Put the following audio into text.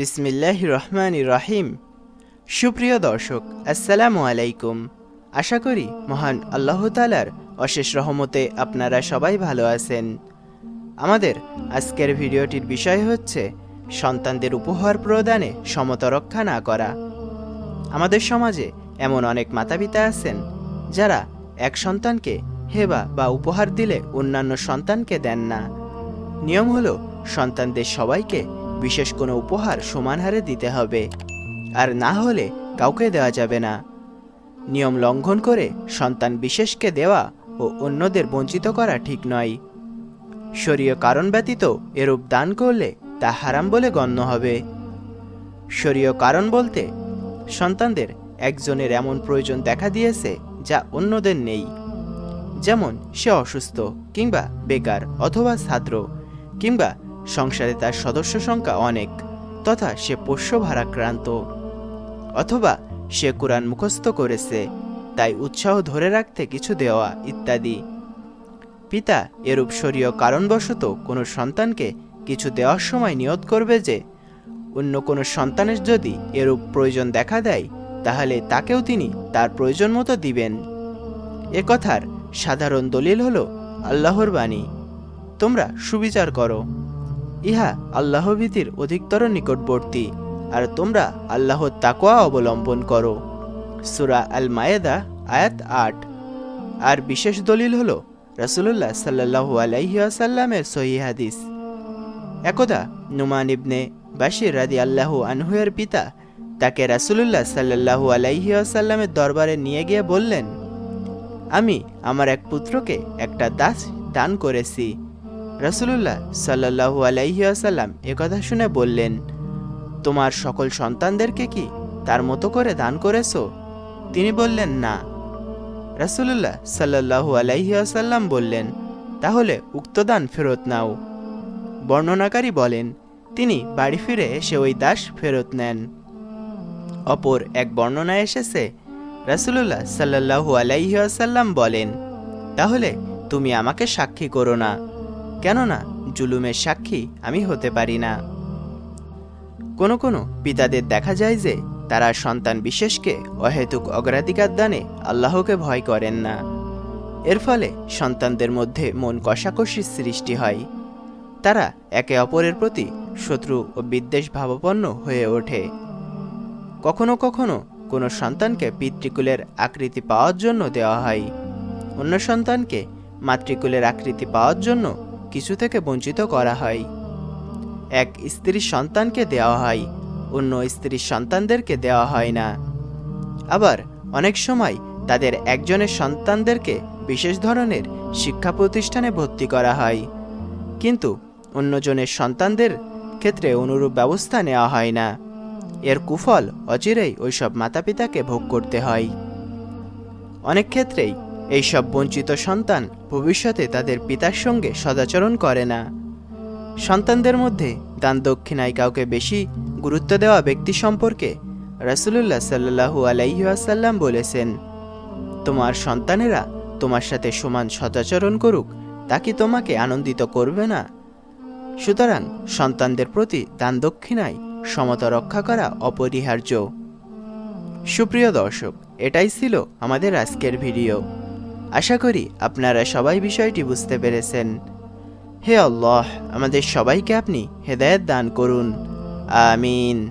বিসমিল্লাহ রহমান রাহিম সুপ্রিয় দর্শক, আসসালামু আলাইকুম। আশা করি মহান আল্লাহ তালার অশেষ রহমতে আপনারা সবাই ভালো আছেন। আমাদের আজকের ভিডিওটির বিষয় হচ্ছে সন্তানদের উপহার প্রদানে সমতা রক্ষা না করা। আমাদের সমাজে এমন অনেক মাতাপিতা আছেন যারা এক সন্তানকে হেবা বা উপহার দিলে অন্যান্য সন্তানকে দেন না। নিয়ম হলো সন্তানদের সবাইকে বিশেষ কোনো উপহার সমান হারে দিতে হবে। আর না হলে কাউকে দেওয়া যাবে না। নিয়ম লঙ্ঘন করে সন্তান বিশেষকে দেওয়া ও অন্যদের বঞ্চিত করা ঠিক নয়। শরীয় কারণ ব্যতীত এরূপ দান করলে তা হারাম বলে গণ্য হবে। শরীয় কারণ বলতে সন্তানদের একজনের এমন প্রয়োজন দেখা দিয়েছে যা অন্যদের নেই। যেমন সে অসুস্থ কিংবা বেকার অথবা ছাত্র কিংবা সংসারে তার সদস্য সংখ্যা অনেক, তথা সে পোষ্য ভারাক্রান্ত। অথবা সে কোরআন মুখস্থ করেছে, তাই উৎসাহ ধরে রাখতে কিছু দেওয়া ইত্যাদি। পিতা এরূপ শরীয় কারণবশত কোনো সন্তানকে কিছু দেওয়ার সময় নিয়ত করবে যে, অন্য কোনো সন্তানের যদি এরূপ প্রয়োজন দেখা দেয়, তাহলে তাকেও তিনি তার প্রয়োজন মতো দিবেন। এ কথার সাধারণ দলিল হল আল্লাহর বাণী। তোমরা সুবিচার করো। ইহা আল্লাহ ভীতির অধিকতর নিকটবর্তী। আর তোমরা আল্লাহর তাকোয়া অবলম্বন করো। সুরা আল মায়েদা আয়াত আট। আর বিশেষ দলিল হল, রাসুলুল্লাহ সাল্লাহু আলাইসাল্লামের সহি হাদিস। একদা নুমান ইবনে বাশির রাদি আল্লাহ আনহুয়ের পিতা তাকে রাসুলুল্লাহ সাল্লাহু আলাইসাল্লামের দরবারে নিয়ে গিয়ে বললেন, আমি আমার এক পুত্রকে একটা দাস দান করেছি। রাসুলুল্লাহ সাল্লাহু আলাইসাল্লাম একথা শুনে বললেন, তোমার সকল সন্তানদেরকে কি তার মতো করে দান করেছ? তিনি বললেন, না। রাসুলুল্লাহ সাল্লাহু আলাইসাল্লাম বললেন, তাহলে উক্ত দান ফেরত নাও। বর্ণনাকারী বলেন, তিনি বাড়ি ফিরে এসে ওই দাস ফেরত নেন। অপর এক বর্ণনা এসেছে, রাসুলুল্লাহ সাল্লাহু আলাইসাল্লাম বলেন, তাহলে তুমি আমাকে সাক্ষী করো না। কেননা জুলুমের সাক্ষী আমি হতে পারি না। কোনো কোনো পিতাদের দেখা যায় যে তারা সন্তান বিশেষকে অহেতুক অগ্রাধিকার দানে আল্লাহকে ভয় করেন না। এর ফলে সন্তানদের মধ্যে মন কষাকষির সৃষ্টি হয়। তারা একে অপরের প্রতি শত্রু ও বিদ্বেষ ভাবাপন্ন হয়ে ওঠে। কখনো কখনো কোনো সন্তানকে পিতৃকুলের আকৃতি পাওয়ার জন্য দেওয়া হয়। অন্য সন্তানকে মাতৃকুলের আকৃতি পাওয়ার জন্য কিছু থেকে বঞ্চিত করা হয়। এক স্ত্রীর সন্তানকে দেওয়া হয়, অন্য স্ত্রীর সন্তানদেরকে দেওয়া হয় না। আবার অনেক সময় তাদের একজনের সন্তানদেরকে বিশেষ ধরনের শিক্ষা প্রতিষ্ঠানে ভর্তি করা হয়। কিন্তু অন্যজনের সন্তানদের ক্ষেত্রে অনুরূপ ব্যবস্থা নেওয়া হয় না। এর কুফল অচিরেই ওইসব মাতাপিতাকে ভোগ করতে হয়। অনেক ক্ষেত্রেই এইসব বঞ্চিত সন্তান ভবিষ্যতে তাদের পিতার সঙ্গে সদাচরণ করে না। সন্তানদের মধ্যে দান দক্ষিণায় কাউকে বেশি গুরুত্ব দেওয়া ব্যক্তি সম্পর্কে রাসুলুল্লাহ সাল্লাহু আলাইসাল্লাম বলেছেন, তোমার সন্তানেরা তোমার সাথে সমান সদাচরণ করুক, তা কি তোমাকে আনন্দিত করবে না? সুতরাং সন্তানদের প্রতি দান দক্ষিণায় সমতা রক্ষা করা অপরিহার্য। সুপ্রিয় দর্শক, এটাই ছিল আমাদের আজকের ভিডিও। আশা করি আপনারা সবাই বিষয়টি বুঝতে পেরেছেন। হে আল্লাহ, আমাদের সবাইকে আপনি হেদায়ত দান করুন। আমিন।